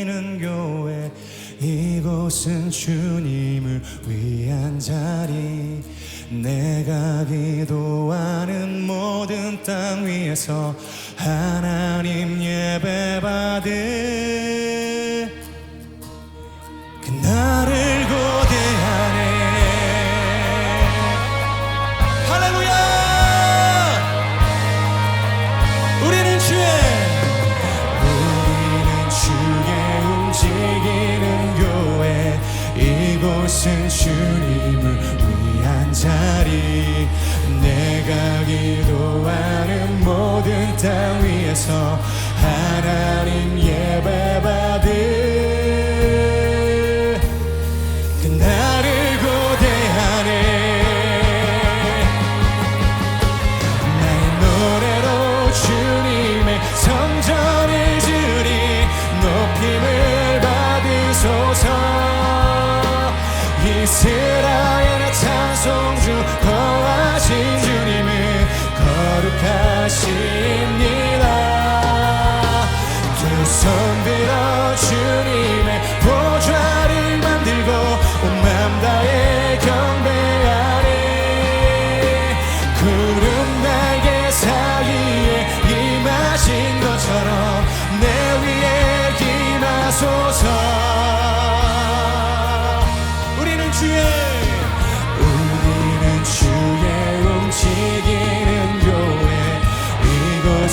섬기는 교회 이곳은 주님을 위한 자리. 내가 기도하는 모든 땅 위에서 하나님 예배 받을 기도하는 모든 땅 위에서 하나님 예배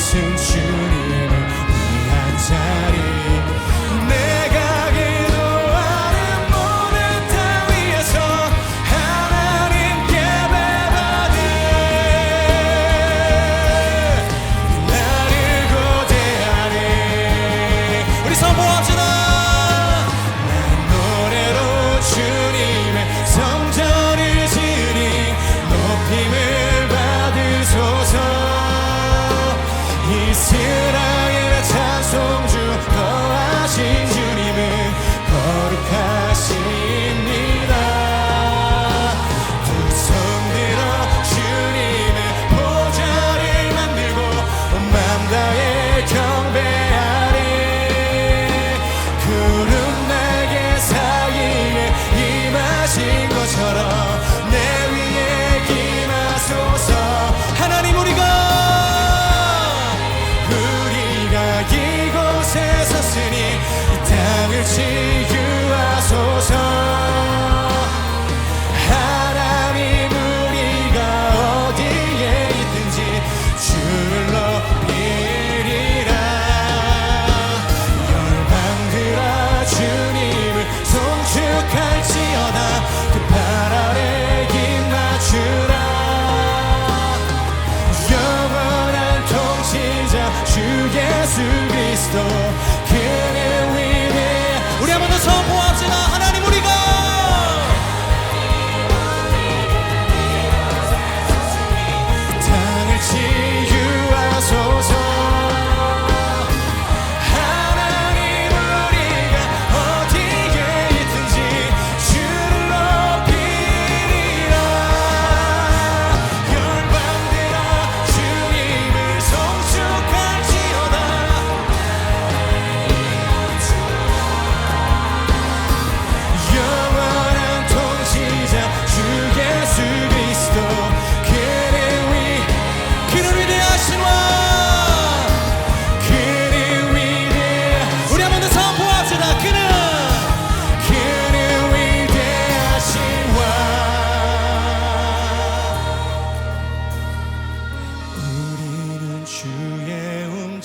승신 나를 유하 소서, 하나님 우리가 어디에 있든지 주를 높이리라. 열방 들아 주님을 송축할지어다. 그발 아래 입맞추라. 영원한 통치자 주 예수 그리스도.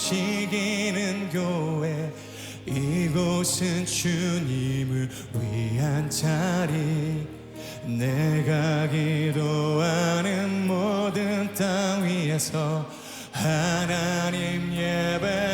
움직이는 교회 이곳은 주님을 위한 자리. 내가 기도하는 모든 땅 위에서 하나님 예배